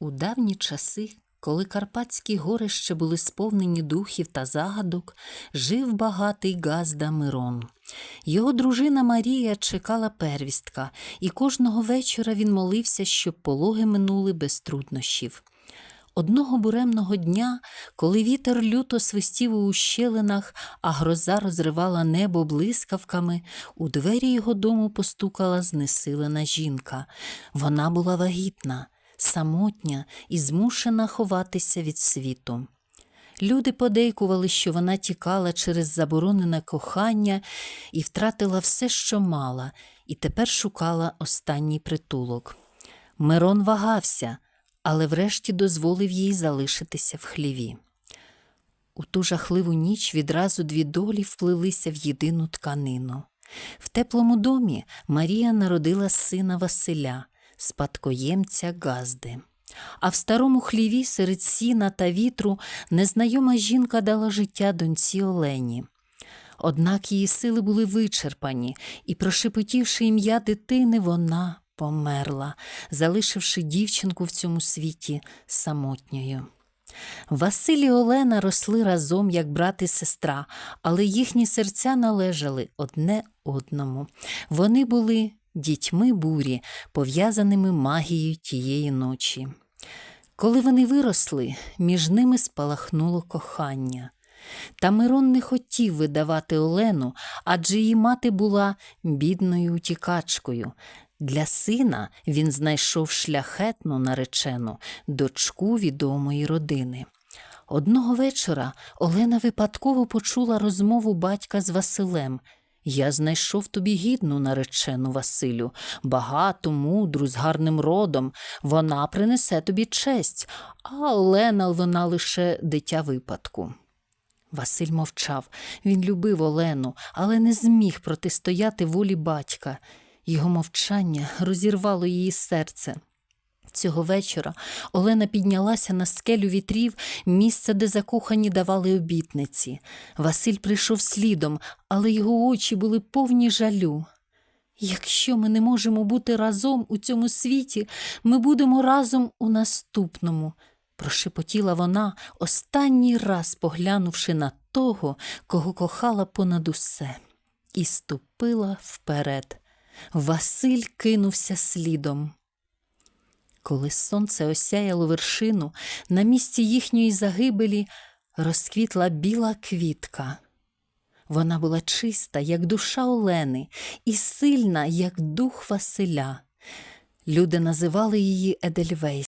У давні часи, коли Карпатські гори ще були сповнені духів та загадок, жив багатий Газда Мирон. Його дружина Марія чекала первістка, і кожного вечора він молився, щоб пологи минули без труднощів. Одного буремного дня, коли вітер люто свистів у ущелинах, а гроза розривала небо блискавками, у двері його дому постукала знесилена жінка. Вона була вагітна, самотня і змушена ховатися від світу. Люди подейкували, що вона тікала через заборонене кохання і втратила все, що мала, і тепер шукала останній притулок. Мирон вагався, але врешті дозволив їй залишитися в хліві. У ту жахливу ніч відразу дві долі вплилися в єдину тканину. В теплому домі Марія народила сина Василя, спадкоємця Газди. А в старому хліві серед сіна та вітру незнайома жінка дала життя доньці Олені. Однак її сили були вичерпані, і, прошепотівши ім'я дитини, вона померла, залишивши дівчинку в цьому світі самотньою. Василь і Олена росли разом як брат і сестра, але їхні серця належали одне одному. Вони були дітьми бурі, пов'язаними магією тієї ночі. Коли вони виросли, між ними спалахнуло кохання. Та Мирон не хотів видавати Олену, адже її мати була бідною утікачкою. Для сина він знайшов шляхетну наречену, дочку відомої родини. Одного вечора Олена випадково почула розмову батька з Василем. Я знайшов тобі гідну наречену Василю, багату, мудру, з гарним родом. Вона принесе тобі честь, а Олена вона лише дитя випадку. Василь мовчав. Він любив Олену, але не зміг протистояти волі батька. Його мовчання розірвало її серце. Цього вечора Олена піднялася на скелю вітрів, місце, де закохані давали обітниці. Василь прийшов слідом, але його очі були повні жалю. Якщо ми не можемо бути разом у цьому світі, ми будемо разом у наступному, прошепотіла вона, останній раз поглянувши на того, кого кохала понад усе, і ступила вперед. Василь кинувся слідом. Коли сонце осяяло вершину, на місці їхньої загибелі розквітла біла квітка. Вона була чиста, як душа Олени, і сильна, як дух Василя. Люди називали її Едельвейс.